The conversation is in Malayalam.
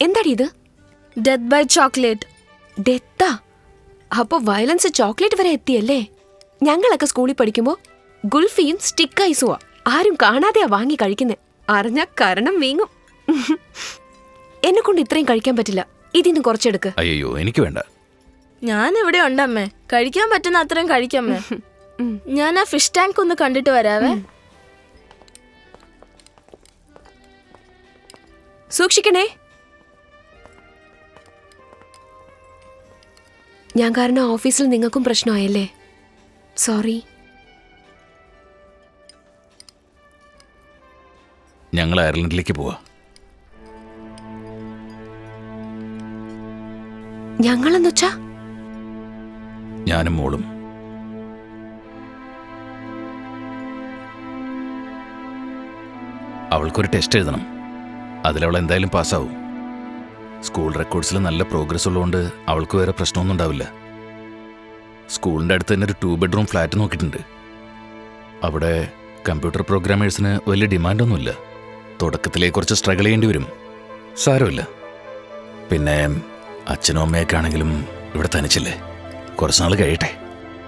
എന്താടി ഇത്? ഡെത്ത് ബൈ ചോക്ലേറ്റ് ഡെത്താ അപ്പൊ വയലൻസ് ചോക്ലേറ്റ് വരെ എത്തിയല്ലേ? ഞങ്ങളൊക്കെ സ്കൂളിൽ പഠിക്കുമ്പോ ഗുൽഫിയും സ്റ്റിക്ക് ഐസുവാ ആരും കാണാതെയാ വാങ്ങി കഴിക്കുന്നെ. അറിഞ്ഞ കരണം വീങ്ങും. എന്നെ കൊണ്ട് ഇത്രയും കഴിക്കാൻ പറ്റില്ല. ഇതിന്ന് കുറച്ചെടുക്ക്. അയ്യോ എനിക്ക് വേണ്ട. ഞാൻ ഇവിടെ ഉണ്ടമ്മേ കഴിക്കാൻ പറ്റുന്ന അത്രയും കഴിക്കമ്മേ ഞാൻ ആ ഫിഷ് ടാങ്ക് ഒന്ന് കണ്ടിട്ട് വരാവേ. സൂക്ഷിക്കണേ. ഞാൻ കാരണം ഓഫീസിൽ നിങ്ങൾക്കും പ്രശ്നമായല്ലേ? സോറി ഞങ്ങൾ അയർലൻഡിലേക്ക് പോവാ. ഞങ്ങളെന്നുവച്ചാ ഞാനും മോളും. അവൾക്കൊരു ടെസ്റ്റ് എഴുതണം. അതിലവൾ എന്തായാലും പാസ്സാവും. സ്കൂൾ റെക്കോർഡ്സിൽ നല്ല പ്രോഗ്രസ് ഉള്ളതുകൊണ്ട് അവൾക്ക് വേറെ പ്രശ്നമൊന്നും ഉണ്ടാവില്ല. സ്കൂളിന്റെ അടുത്ത് തന്നെ ഒരു ടു ബെഡ്റൂം ഫ്ലാറ്റ് നോക്കിയിട്ടുണ്ട്. അവിടെ കമ്പ്യൂട്ടർ പ്രോഗ്രാമേഴ്സിന് വലിയ ഡിമാൻഡൊന്നുമില്ല തുടക്കത്തിലേ കുറച്ച് സ്ട്രഗിൾ ചെയ്യേണ്ടി വരും. സാരമില്ല. പിന്നെ അച്ഛനും അമ്മയൊക്കെ ആണെങ്കിലും ഇവിടെ തനിച്ചില്ലേ? കുറച്ച് നാൾ കഴിയട്ടെ.